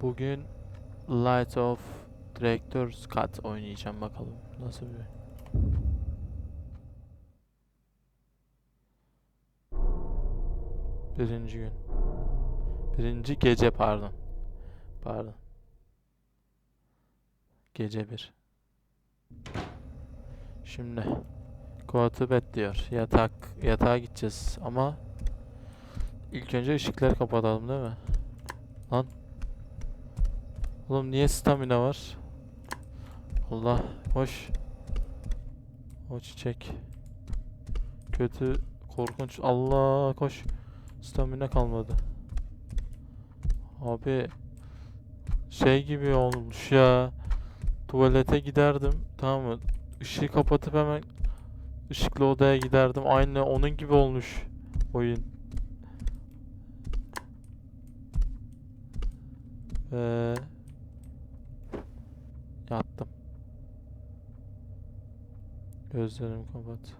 Bugün Light of Director's Cut oynayacağım bakalım. Nasıl bir Birinci gün. Birinci gece pardon. Pardon. Gece bir. Şimdi bed diyor. Yatak yatağa gideceğiz ama ilk önce ışıkları kapatalım değil mi? Lan. Oğlum niye stamina var? Allah hoş. O çiçek. Kötü korkunç. Allah koş. Stamina kalmadı. Abi şey gibi olmuş ya. Tuvalete giderdim. Tamam mı? Işığı kapatıp hemen ışıklı odaya giderdim. Aynı onun gibi olmuş oyun. Ve yattım. Gözlerimi kapat.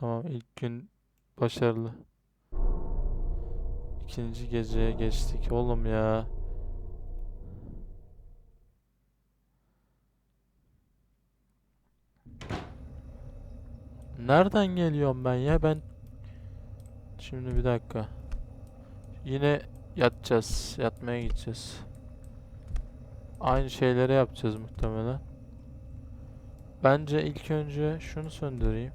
Tamam ilk gün başarılı. İkinci geceye geçtik oğlum ya. Nereden geliyorum ben ya? Ben şimdi bir dakika. Yine yatacağız. Yatmaya gideceğiz. Aynı şeyleri yapacağız muhtemelen. Bence ilk önce şunu söndüreyim.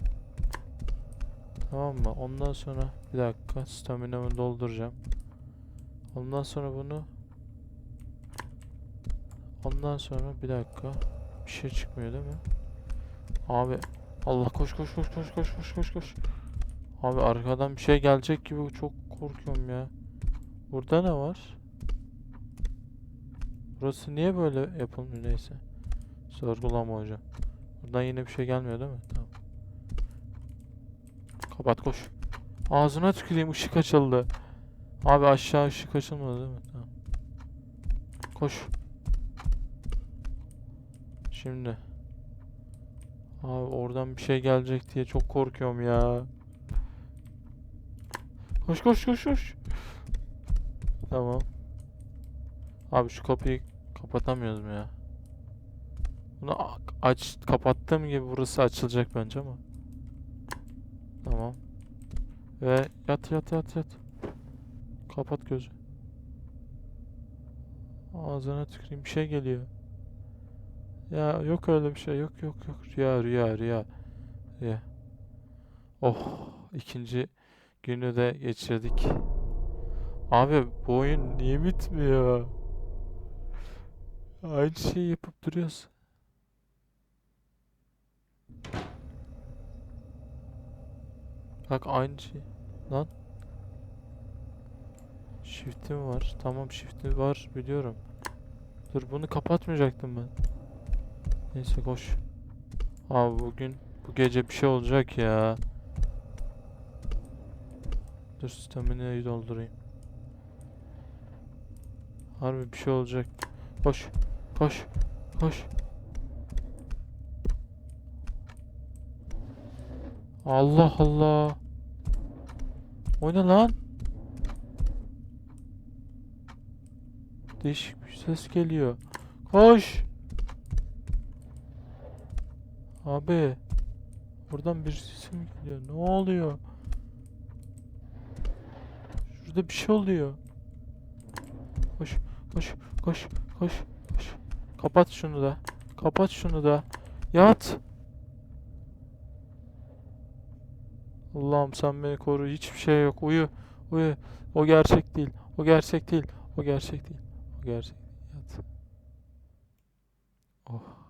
Tamam mı? Ondan sonra bir dakika staminamı dolduracağım. Ondan sonra bunu Ondan sonra bir dakika bir şey çıkmıyor değil mi? Abi Allah koş koş koş koş koş koş koş koş. Abi arkadan bir şey gelecek gibi çok korkuyorum ya. Burada ne var? Burası niye böyle yapılmıyor neyse. Sorgulama hocam. Buradan yine bir şey gelmiyor değil mi? Tamam. Kapat koş. Ağzına tüküreyim ışık açıldı. Abi aşağı ışık açılmadı değil mi? Tamam. Koş. Şimdi. Abi oradan bir şey gelecek diye çok korkuyorum ya. Koş koş koş koş. Tamam. Abi şu kapıyı kapatamıyoruz mu ya? Bunu aç kapattığım gibi burası açılacak bence ama. Tamam. Ve yat yat yat yat. Kapat gözü. Ağzına tüküreyim bir şey geliyor. Ya yok öyle bir şey yok yok yok rüya rüya rüya rüya. Oh ikinci günü de geçirdik. Abi bu oyun niye bitmiyor? Aynı şeyi yapıp duruyoruz. Bak aynı şey. Lan. Shift'im var. Tamam shift'im var biliyorum. Dur bunu kapatmayacaktım ben. Neyse koş. Abi bugün bu gece bir şey olacak ya. Dur stamina'yı doldurayım. Harbi bir şey olacak. Koş. Koş. Koş. Allah Allah. O ne lan? Değişik bir ses geliyor. Koş. Abi. Buradan bir sesim geliyor. Ne oluyor? Şurada bir şey oluyor. Koş, koş, koş, koş, koş. Kapat şunu da. Kapat şunu da. Yat. Allah'ım sen beni koru. Hiçbir şey yok. Uyu. Uyu. O gerçek değil. O gerçek değil. O gerçek değil. O gerçek değil. Yat. Oh.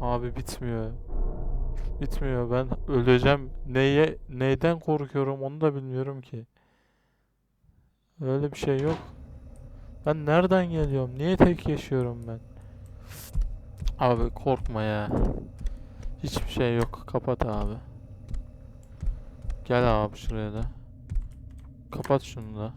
Abi bitmiyor. Bitmiyor. Ben öleceğim. Neye, neyden korkuyorum onu da bilmiyorum ki. Öyle bir şey yok. Ben nereden geliyorum? Niye tek yaşıyorum ben? Abi korkma ya. Hiçbir şey yok. Kapat abi. Gel abi şuraya da. Kapat şunu da.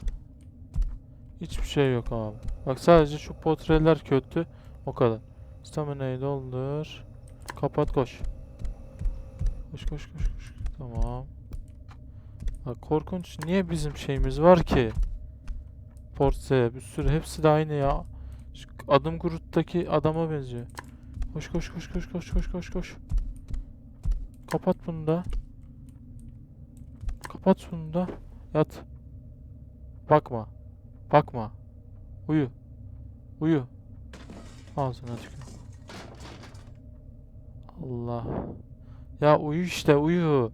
Hiçbir şey yok abi. Bak sadece şu portreler kötü. O kadar. Stamina'yı doldur. Kapat koş. Koş koş koş koş. Tamam. Bak korkunç. Niye bizim şeyimiz var ki? Porse bir sürü hepsi de aynı ya. Şu adım gruttaki adama benziyor. Koş koş koş koş koş koş koş koş. Kapat bunu da. Kapat bunu da. Yat. Bakma. Bakma. Uyu. Uyu. Ağzına tükür. Allah. Ya uyu işte uyu.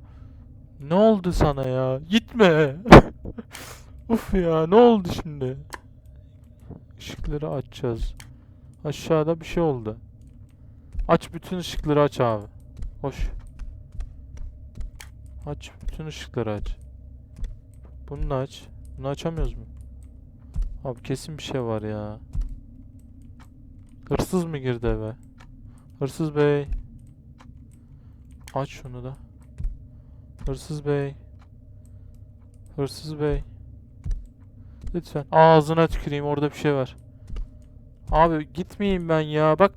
Ne oldu sana ya? Gitme. Uf ya ne oldu şimdi? Işıkları açacağız. Aşağıda bir şey oldu. Aç bütün ışıkları aç abi. Hoş. Aç bütün ışıkları aç. Bunu da aç. Bunu açamıyoruz mu? Abi kesin bir şey var ya. Hırsız mı girdi eve? Hırsız bey. Aç şunu da. Hırsız bey. Hırsız bey. Lütfen. Ağzına tüküreyim orada bir şey var. Abi gitmeyeyim ben ya. Bak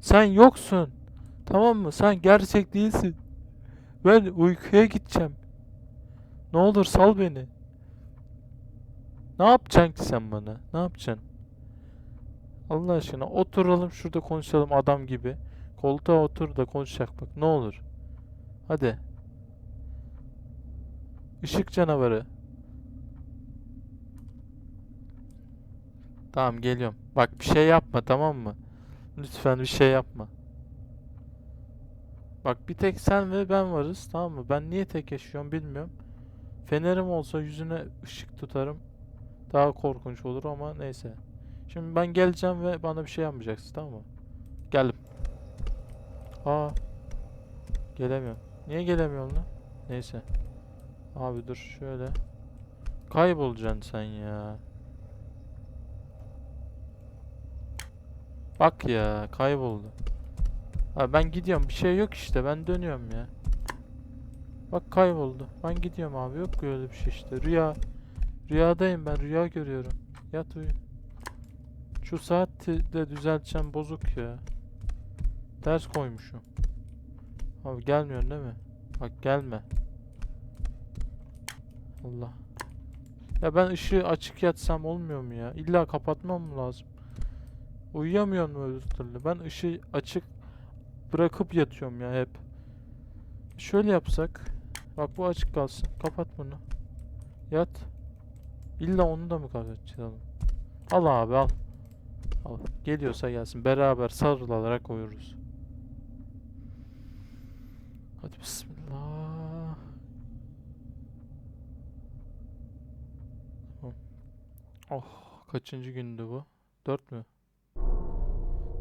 sen yoksun. Tamam mı? Sen gerçek değilsin. Ben uykuya gideceğim. Ne olur sal beni. Ne yapacaksın ki sen bana? Ne yapacaksın? Allah aşkına oturalım şurada konuşalım adam gibi. Koltuğa otur da konuşacak bak ne olur. Hadi. Işık canavarı. Tamam geliyorum. Bak bir şey yapma tamam mı? Lütfen bir şey yapma. Bak bir tek sen ve ben varız tamam mı? Ben niye tek yaşıyorum bilmiyorum. Fenerim olsa yüzüne ışık tutarım. Daha korkunç olur ama neyse. Şimdi ben geleceğim ve bana bir şey yapmayacaksın tamam mı? Geldim. Aa. Gelemiyorum. Niye gelemiyorum lan? Neyse. Abi dur şöyle. Kaybolacaksın sen ya. Bak ya kayboldu. Abi ben gidiyorum. Bir şey yok işte. Ben dönüyorum ya. Bak kayboldu. Ben gidiyorum abi. Yok böyle bir şey işte. Rüya. Rüyadayım ben. Rüya görüyorum. Yat uyu. Şu saati de düzelteceğim bozuk ya. Ters koymuşum. Abi gelmiyorsun değil mi? Bak gelme. Allah. Ya ben ışığı açık yatsam olmuyor mu ya? İlla kapatmam mı lazım? Uyuyamıyorum öbür türlü? Ben ışığı açık bırakıp yatıyorum ya hep. Şöyle yapsak. Bak bu açık kalsın. Kapat bunu. Yat. İlla onu da mı kapatacağım? Al abi al. Al. Geliyorsa gelsin. Beraber sarılarak uyuruz. Hadi bismillah. Tamam. Oh kaçıncı gündü bu? Dört mü?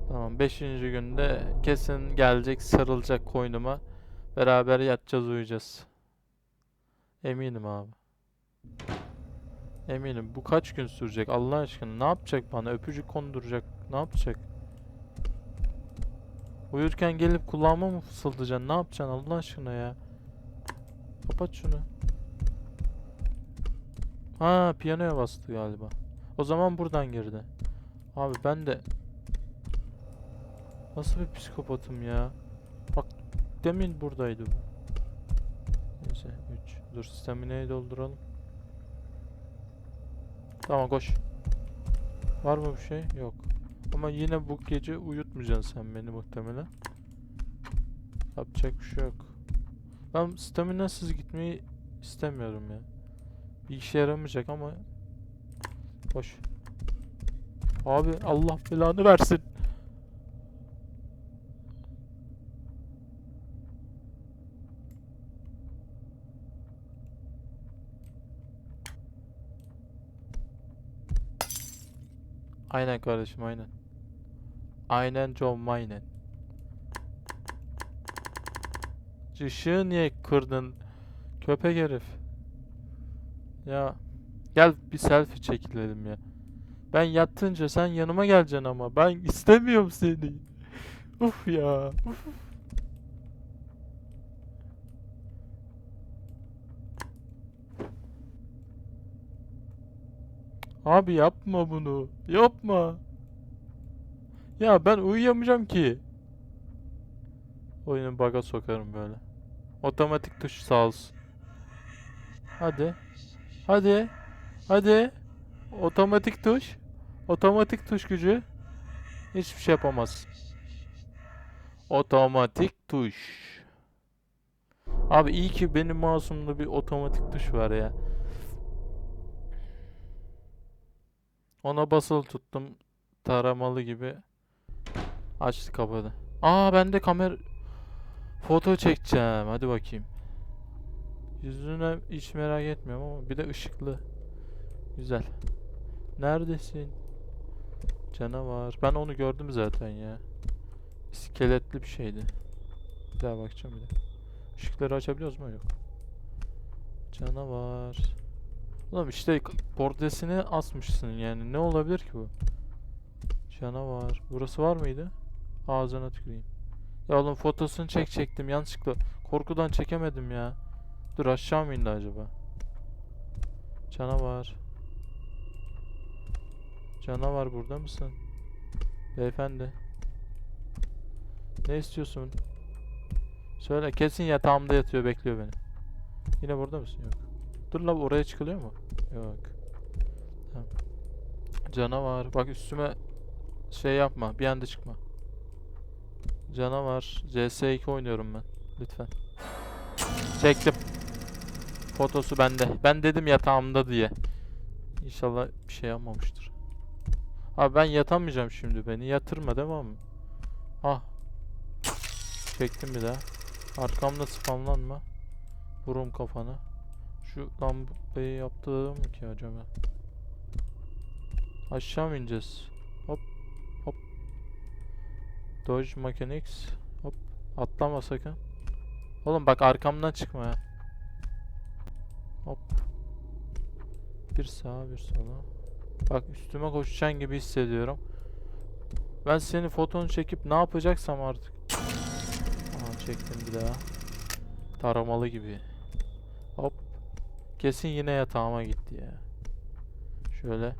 Tamam beşinci günde kesin gelecek sarılacak koynuma. Beraber yatacağız uyuyacağız. Eminim abi. Eminim. Bu kaç gün sürecek Allah aşkına? Ne yapacak bana? Öpücük konduracak. Ne yapacak? Uyurken gelip kulağıma mı fısıldayacaksın? Ne yapacaksın Allah aşkına ya? Kapat şunu. Ha piyanoya bastı galiba. O zaman buradan girdi. Abi ben de Nasıl bir psikopatım ya? Bak demin buradaydı bu. Neyse 3. Dur stamina'yı dolduralım. Tamam koş. Var mı bir şey? Yok. Ama yine bu gece uyutmayacaksın sen beni muhtemelen. Yapacak bir şey yok. Ben staminasız gitmeyi istemiyorum ya. Bir işe yaramayacak ama Koş. Abi Allah belanı versin. Aynen kardeşim aynen. Aynen John Maynen. Işığı niye kırdın? Köpek herif. Ya gel bir selfie çekilelim ya. Ben yattınca sen yanıma geleceksin ama ben istemiyorum seni. Uf ya. Uf. Abi yapma bunu. Yapma. Ya ben uyuyamayacağım ki. Oyunu bug'a sokarım böyle. Otomatik tuş sağ olsun. Hadi. Hadi. Hadi. Otomatik tuş. Otomatik tuş gücü. Hiçbir şey yapamaz. Otomatik tuş. Abi iyi ki benim mouse'umda bir otomatik tuş var ya. Ona basılı tuttum. Taramalı gibi. Açtı kapadı. Aa ben de kamera foto çekeceğim. Hadi bakayım. Yüzüne hiç merak etmiyorum ama bir de ışıklı. Güzel. Neredesin? Canavar. Ben onu gördüm zaten ya. İskeletli bir şeydi. Bir daha bakacağım bir de. Işıkları açabiliyoruz mu? Yok. Canavar. Oğlum işte bordesini asmışsın yani. Ne olabilir ki bu? Canavar. Burası var mıydı? Ağzına tüküreyim. Ya oğlum fotosunu çek çektim yanlışlıkla. Korkudan çekemedim ya. Dur aşağı mı indi acaba? Canavar. Canavar burada mısın? Beyefendi. Ne istiyorsun? Söyle kesin yatağımda yatıyor bekliyor beni. Yine burada mısın? Yok. Dur la oraya çıkılıyor mu? Yok. Tamam. Canavar. Bak üstüme şey yapma. Bir anda çıkma. Canavar. CS2 oynuyorum ben. Lütfen. Çektim. Fotosu bende. Ben dedim yatağımda diye. İnşallah bir şey yapmamıştır. Abi ben yatamayacağım şimdi beni. Yatırma devam mı? Ah. Çektim bir daha. Arkamda spamlanma. Vurum kafana. Şu lambayı yaptığım ki acaba? Aşağı mı ineceğiz? Hop hop. Dodge Mechanics. Hop. Atlama sakın. Oğlum bak arkamdan çıkma ya. Hop. Bir sağa bir sola. Bak üstüme koşacaksın gibi hissediyorum. Ben senin fotonu çekip ne yapacaksam artık. Aha çektim bir daha. Taramalı gibi. Kesin yine yatağıma gitti ya. Şöyle.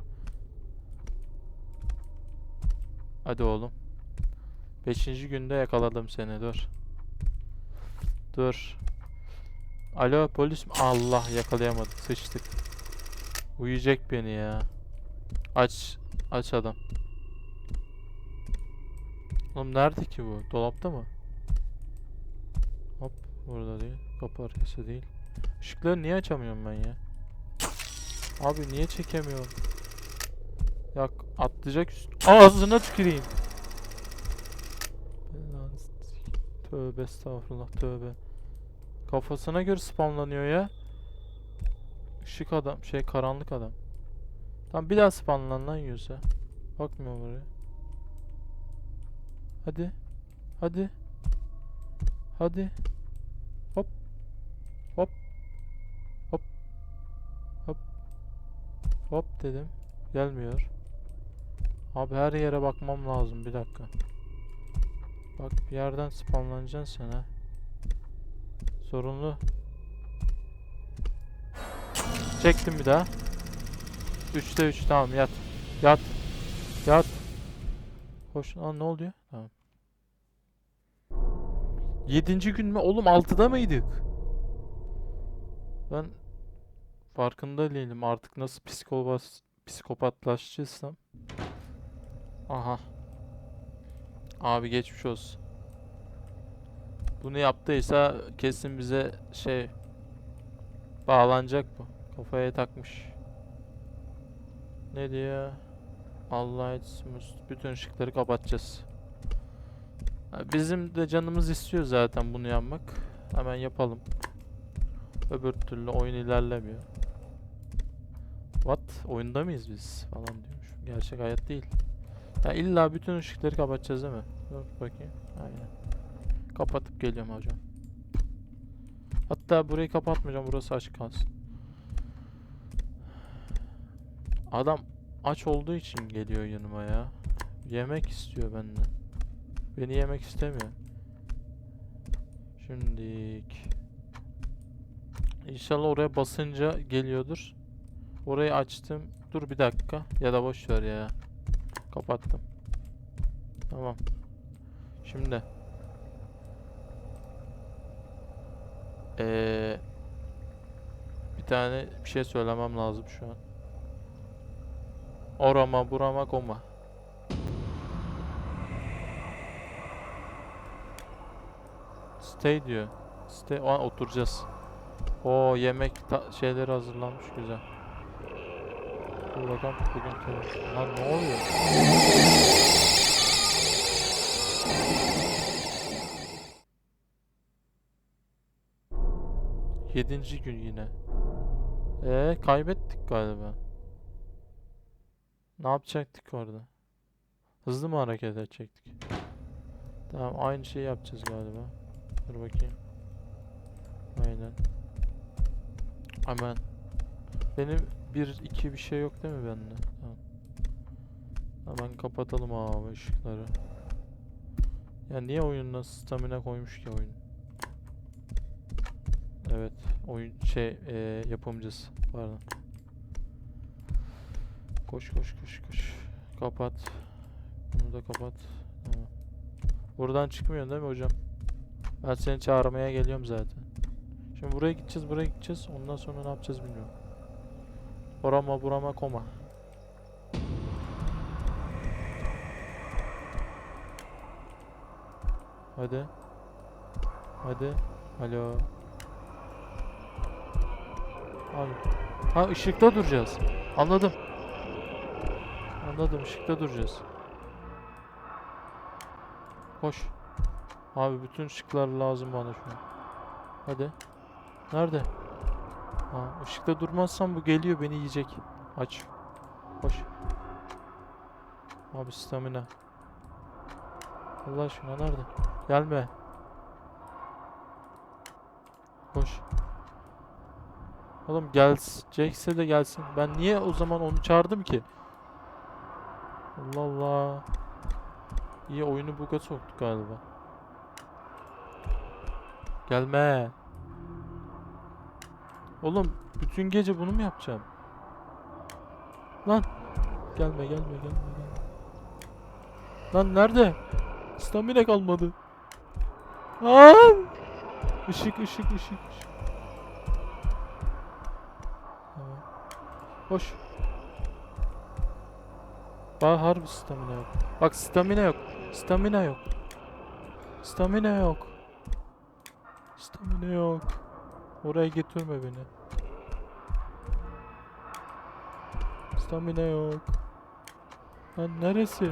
Hadi oğlum. Beşinci günde yakaladım seni dur. Dur. Alo polis mi? Allah yakalayamadık sıçtık. Uyuyacak beni ya. Aç. Aç adam. Oğlum nerede ki bu? Dolapta mı? Hop burada değil. Kapı arkası değil. Işıkları niye açamıyorum ben ya? Abi niye çekemiyorum? Ya atlayacak üst... Ağzına tüküreyim. Tövbe estağfurullah tövbe. Kafasına göre spamlanıyor ya. Işık adam şey karanlık adam. Tamam bir daha spamlan lan yiyorsa. Bakmıyor buraya. Hadi. Hadi. Hadi. Hop. Hop. Hop. Hop. Hop dedim. Gelmiyor. Abi her yere bakmam lazım bir dakika. Bak bir yerden spamlanacaksın sen ha. Sorunlu. Çektim bir daha. 3'te 3 tamam yat. Yat. Yat. Hoş. Aa, ne oluyor? Tamam. 7. gün mü? Oğlum 6'da mıydık? Ben farkında değilim artık nasıl psikopat psikopatlaştıysam. Aha. Abi geçmiş olsun. Bunu yaptıysa kesin bize şey bağlanacak bu. Kafaya takmış. Ne diyor? Allah etsin. Bütün ışıkları kapatacağız. Bizim de canımız istiyor zaten bunu yapmak. Hemen yapalım. Öbür türlü oyun ilerlemiyor. What? Oyunda mıyız biz? Falan diyormuş. Gerçek hayat değil. Ya illa bütün ışıkları kapatacağız değil mi? Dur bakayım. Aynen. Kapatıp geliyorum hocam. Hatta burayı kapatmayacağım. Burası açık kalsın. Adam aç olduğu için geliyor yanıma ya. Yemek istiyor benden. Beni yemek istemiyor. Şimdilik. İnşallah oraya basınca geliyordur. Orayı açtım. Dur bir dakika. Ya da boş ver ya. Kapattım. Tamam. Şimdi. Ee, bir tane bir şey söylemem lazım şu an. Orama burama koma. Stay diyor. Stay. O an oturacağız. O yemek şeyleri hazırlanmış güzel. Bakalım bugün Lan ne oluyor? Yedinci gün yine. Ee, kaybettik galiba. Ne yapacaktık orada? Hızlı mı hareket edecektik? Tamam aynı şeyi yapacağız galiba. Dur bakayım. Aynen. Hemen. Benim bir iki bir şey yok değil mi bende? Tamam. Hemen kapatalım abi ışıkları. Ya niye oyununa stamina koymuş ki oyun? Evet, oyun şey eee yapımcısı. Pardon. Koş koş koş koş. Kapat. Bunu da kapat. Tamam. Buradan çıkmıyorsun değil mi hocam? Ben seni çağırmaya geliyorum zaten. Şimdi buraya gideceğiz, buraya gideceğiz. Ondan sonra ne yapacağız bilmiyorum. Orama burama koma. Hadi. Hadi. Alo. Abi. Ha ışıkta duracağız. Anladım. Anladım ışıkta duracağız. Koş. Abi bütün ışıklar lazım bana şu an. Hadi. Nerede? Ha, ışıkta durmazsam bu geliyor beni yiyecek. Aç. Koş. Abi stamina. Allah aşkına nerede? Gelme. Koş. Oğlum gelecekse de gelsin. Ben niye o zaman onu çağırdım ki? Allah Allah. İyi oyunu buga soktuk galiba. Gelme. Oğlum bütün gece bunu mu yapacağım? Lan. Gelme gelme gelme gelme. Lan nerede? Stamina kalmadı. Aa! Işık ışık ışık. Koş. Bak harbi stamina yok. Bak stamina yok. Stamina yok. Stamina yok. Stamina yok. Oraya getirme beni. Stamina yok. Lan neresi?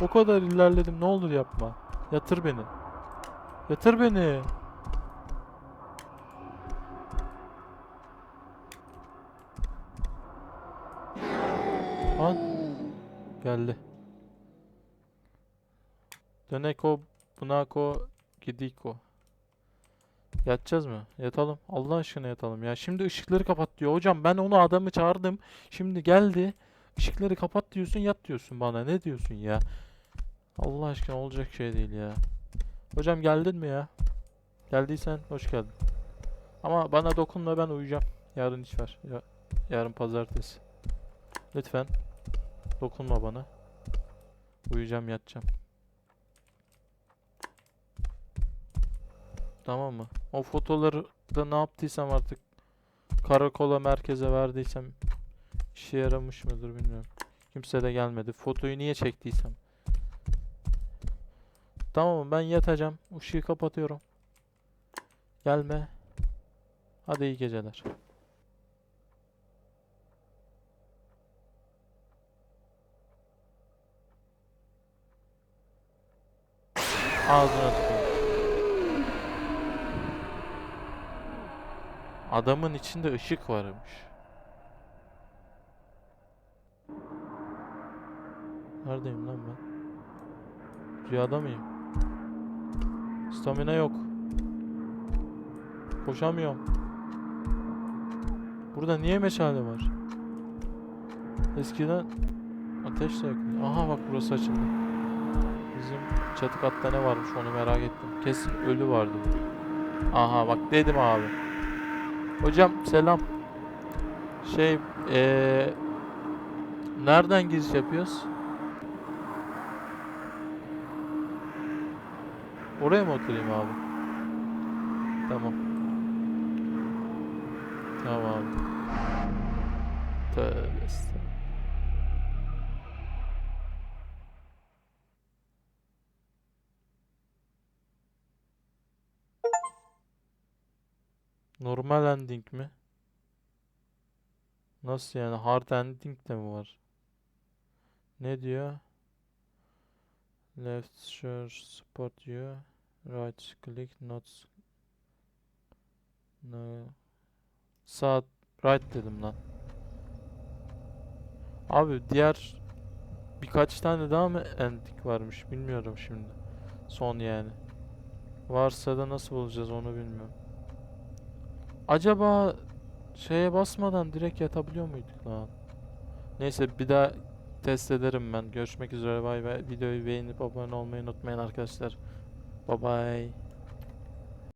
O kadar ilerledim ne olur yapma. Yatır beni. Yatır beni. Lan. Geldi. Döneko, Bunako, Gidiko. Yatacağız mı? Yatalım. Allah aşkına yatalım ya. Şimdi ışıkları kapat diyor. Hocam ben onu adamı çağırdım. Şimdi geldi. Işıkları kapat diyorsun, yat diyorsun bana. Ne diyorsun ya? Allah aşkına olacak şey değil ya. Hocam geldin mi ya? Geldiysen hoş geldin. Ama bana dokunma ben uyuyacağım. Yarın iş var. Ya, yarın pazartesi. Lütfen. Dokunma bana. Uyuyacağım, yatacağım. Tamam mı? O fotoları da ne yaptıysam artık karakola merkeze verdiysem işe yaramış mıdır bilmiyorum. Kimse de gelmedi. Fotoyu niye çektiysem. Tamam ben yatacağım. Işığı kapatıyorum. Gelme. Hadi iyi geceler. Ağzına tüküreyim. Adamın içinde ışık varmış. Neredeyim lan ben? Rüyada mıyım? Stamina yok. Koşamıyorum. Burada niye meşale var? Eskiden ateş de yakıyor. Aha bak burası açıldı. Bizim çatı katta ne varmış onu merak ettim. Kesin ölü vardı. Aha bak dedim abi. Hocam selam. Şey eee nereden giriş yapıyoruz? Oraya mı oturayım abi? Tamam. Tamam. Tövbe Normal ending mi? Nasıl yani? Hard ending de mi var? Ne diyor? Left share support you. Right click not no. Sağ right dedim lan. Abi diğer birkaç tane daha mı ending varmış bilmiyorum şimdi. Son yani. Varsa da nasıl bulacağız onu bilmiyorum. Acaba şeye basmadan direkt yatabiliyor muyduk lan? Neyse bir daha test ederim ben. Görüşmek üzere bay bay. Videoyu beğenip abone olmayı unutmayın arkadaşlar. Bye bye.